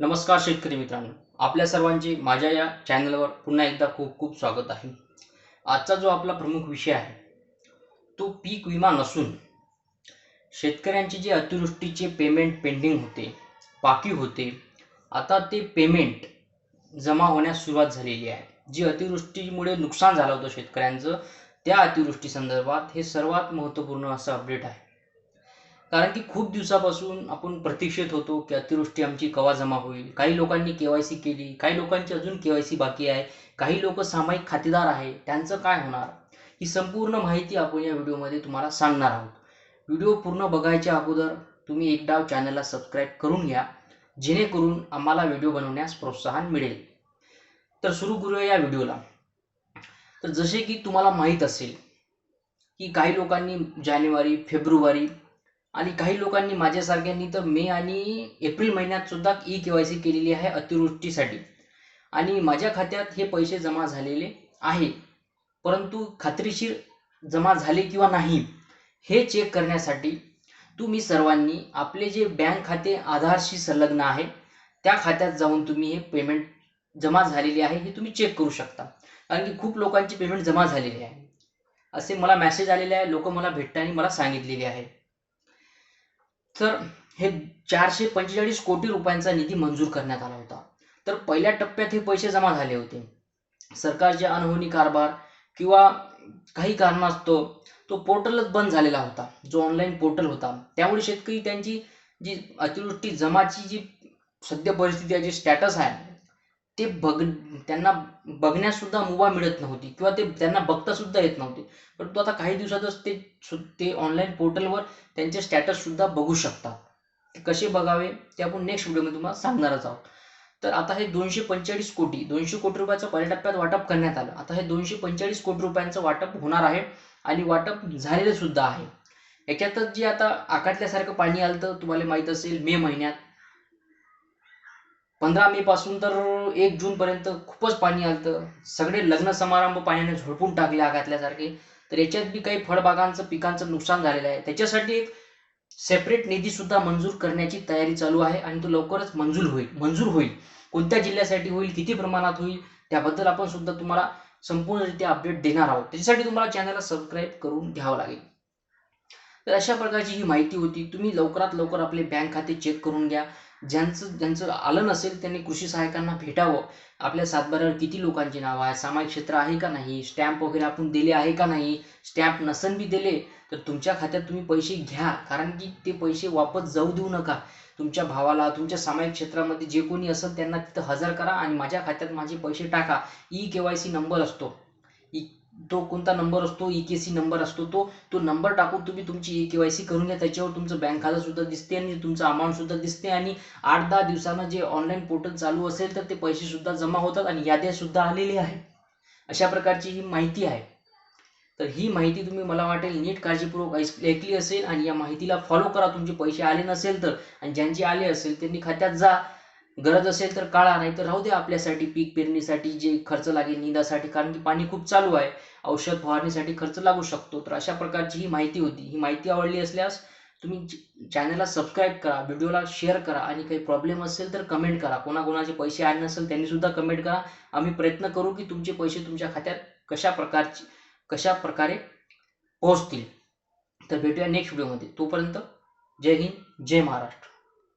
नमस्कार शेतकरी मित्रांनो. आपल्या सर्वांचे माझ्या या चॅनलवर पुन्हा एकदा खूप खूप स्वागत आहे. आजचा जो आपला प्रमुख विषय आहे तो पीक विमा नसून शेतकऱ्यांचे जे अतिवृष्टीचे पेमेंट पेंडिंग होते बाकी होते आता ते पेमेंट जमा होण्यास सुरुवात झालेली आहे. जी अतिवृष्टीमुळे नुकसान झालं होतं शेतकऱ्यांचं त्या अतिवृष्टी संदर्भात हे सर्वात महत्त्वपूर्ण असं अपडेट आहे. कारण की खूप दिवसापासून आपण प्रतीक्षेत होतो की अतिवृष्टी आमची कवा जमा होईल. काही लोकांनी के वाय सी केली काही लोकांची अजून के वाय सी बाकी आहे काही लोक सामायिक खातेदार आहे त्यांचं काय होणार? ही संपूर्ण माहिती आपण या व्हिडिओमध्ये तुम्हाला सांगणार आहोत. व्हिडिओ पूर्ण बघायच्या अगोदर तुम्ही एकदा चॅनलला सबस्क्राईब करून घ्या जेणेकरून आम्हाला व्हिडिओ बनवण्यास प्रोत्साहन मिळेल. तर सुरू करूया या व्हिडिओला. तर जसे की तुम्हाला माहीत असेल की काही लोकांनी जानेवारी फेब्रुवारी आणि काही लोकांनी माझ्यासारख्यांनी तर मे आणि एप्रिल महिन्यात सुद्धा ई के वाय सी केलेली आहे अतिवृष्टीसाठी. आणि माझ्या खात्यात हे पैसे जमा झालेले आहे. परंतु खात्रीशीर जमा झाले किंवा नाही हे चेक करण्यासाठी तुम्ही सर्वांनी आपले जे बँक खाते आधारशी संलग्न आहे त्या खात्यात जाऊन तुम्ही हे पेमेंट जमा झालेले आहे हे तुम्ही चेक करू शकता. कारण की खूप लोकांची पेमेंट जमा झालेली आहे. असे मला मेसेज आलेले आहे लोक मला भेटताना मला सांगितलेले आहे. तर हे चारशे पंचेचाळीस कोटी रुपयांचा निधी मंजूर करण्यात आला होता. तर पहिल्या टप्प्यात हे पैसे जमा झाले होते. सरकारचे अनहोनी कारभार किंवा काही कारणास्तव तो पोर्टलच बंद झालेला होता जो ऑनलाईन पोर्टल होता. त्यामुळे शेतकरी त्यांची जी अतिवृष्टी जमाची जी सद्य परिस्थिती आहे जे स्टॅटस आहे ते बघ त्यांना बघण्यासुद्धा मुभा मिळत नव्हती किंवा ते त्यांना बघतासुद्धा येत नव्हते. परंतु आता काही दिवसातच ते सु- ते ऑनलाईन पोर्टलवर त्यांचे स्टॅटससुद्धा बघू शकतात. ते कसे बघावे ते आपण नेक्स्ट व्हिडिओमध्ये तुम्हाला सांगणारच आहोत. तर आता हे दोनशे पंचेचाळीस कोटी दोनशे कोटी रुपयाचं पहिल्या टप्प्यात वाटप करण्यात आलं. आता हे दोनशे पंचेचाळीस कोटी रुपयांचं वाटप होणार आहे आणि वाटप झालेलं सुद्धा आहे. याच्यातच जे आता आकाटल्यासारखं पाणी आलं तर तुम्हाला माहीत असेल मे महिन्यात. पंधरा मे पासून तर एक जून पर्यंत खूपच पाणी आलं सगळे लग्न समारंभ पाण्याने झोडपून टाकले आघातल्यासारखे. तर याच्यात बी काही फळबागांचं पिकांचं नुकसान झालेलं आहे. त्याच्यासाठी एक सेपरेट निधी सुद्धा मंजूर करण्याची तयारी चालू आहे आणि तो लवकरच मंजूर होईल. मंजूर होईल. कोणत्या जिल्ह्यासाठी होईल किती प्रमाणात होईल त्याबद्दल आपण सुद्धा तुम्हाला संपूर्णरित्या अपडेट देणार आहोत. त्याच्यासाठी तुम्हाला चॅनलला सबस्क्राईब करून घ्यावं लागेल. तर अशा प्रकारची ही माहिती होती. तुम्ही लवकरात लवकर आपले बँक खाते चेक करून घ्या. ज्यांचं ज्यांचं आलं नसेल त्यांनी कृषी सहाय्यकांना भेटावं. आपल्या सातबाऱ्यावर किती लोकांची नावं आहे? सामायिक क्षेत्र आहे का नाही? स्टॅम्प वगैरे आपण दिले आहे का नाही? स्टॅम्प नसन बी दिले तर तुमच्या खात्यात तुम्ही पैसे घ्या. कारण की ते पैसे वापस जाऊ देऊ नका. तुमच्या भावाला तुमच्या सामायिक क्षेत्रामध्ये जे कोणी असेल त्यांना तिथं हजर करा आणि माझ्या खात्यात माझे पैसे टाका. E K Y C number असतो. तो कोणता नंबर असतो ई के सी नंबर असतो तो तो नंबर टाकून तुम्ही तुमची ई के वाय सी करून घ्या त्याच्यावर तुमचं बँक खातं सुद्धा दिसते आणि तुमचं अमाऊंट सुद्धा दिसते आणि आठ दहा दिवसानं जे ऑनलाईन पोर्टल चालू असेल तर ते पैसे सुद्धा जमा होतात आणि याद्या सुद्धा आलेली आहे. अशा प्रकारची ही माहिती आहे. तर ही माहिती तुम्ही मला वाटेल नीट काळजीपूर्वक ऐकली असेल आणि या माहितीला फॉलो करा. तुमचे पैसे आले नसेल तर आणि ज्यांचे आले असेल त्यांनी खात्यात जा. गरज असेल तर काढा नाही तर राहू द्या आपल्यासाठी पीक पेरणीसाठी जे खर्च लागेल निंदासाठी कारण की पाणी खूप चालू आहे. औषध फवारणीसाठी खर्च लागू शकतो. तर अशा प्रकारची ही माहिती होती. ही माहिती आवडली असल्यास तुम्ही चॅनलला सबस्क्राईब करा व्हिडिओला शेअर करा आणि काही प्रॉब्लेम असेल तर कमेंट करा. कोणाकोणाचे पैसे आले नसेल त्यांनी सुद्धा कमेंट करा. आम्ही प्रयत्न करू की तुमचे पैसे तुमच्या खात्यात कशा प्रकारची कशा प्रकारे पोहोचतील. तर भेटूया नेक्स्ट व्हिडिओमध्ये तोपर्यंत जय हिंद जय महाराष्ट्र.